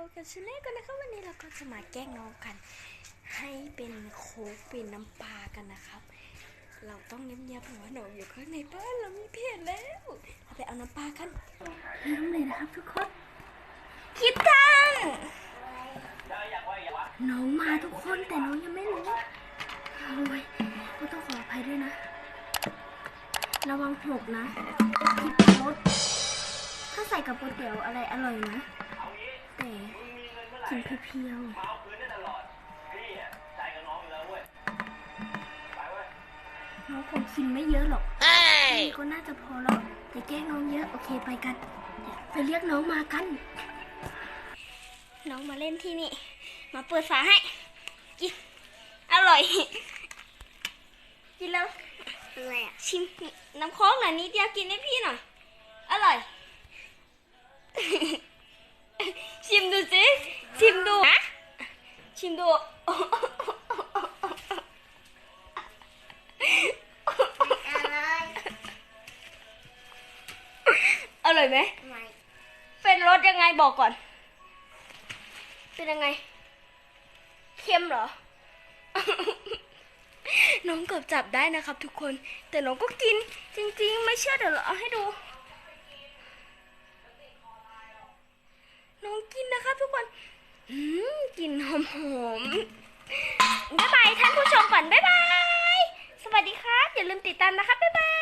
กับชาแนลกันนะครับวันนี้เราก็จะมาแกล้งน้องกัน ให้เป็นโค้กเป็นน้ำปลากันนะครับ เราต้องเงียบๆเพราะว่าน้องอยู่ข้างในบ้านเรามีเพจแล้วเราไปเอาน้ำปลากันเริ่มเลยนะครับทุกคนคิดตังค์น้องมาทุกคนแต่น้องยังไม่รู้โอ้ยก็ต้องขออภัยด้วยนะ ระวังหกนะคิดรถถ้าใส่กับก๋วยเตี๋ยวอะไรอร่อยนะ แต่กินเพียวๆน้องคงกินไม่เยอะหรอกนี่ก็น่าจะพอแล้วแต่แกล้งน้องเยอะโอเคไปกันเดี๋ยวไปเรียกน้องมากัน น้องมาเล่นที่นี่ มาเปิดฝาให้ กิน อร่อย กินแล้วอะไรอะชิมน้ำโค้กหน่อยนิดเดียวกินให้พี่หน่อย ชิมดู อร่อยไหม ไม่เป็นรสยังไงบอกก่อน เป็นยังไง เค็มเหรอ น้องเกือบจับได้นะครับทุกคน แต่น้องก็กิน จริง ๆ ไม่เชื่อเดี๋ยวเราเอาให้ดู น้องกินนะครับทุกคนอืม กลิ่นหอมหอมบ๊ายบายท่านผู้ชมก่อนบ๊ายบาย สวัสดีครับ อย่าลืมติดตามนะครับบ๊ายบาย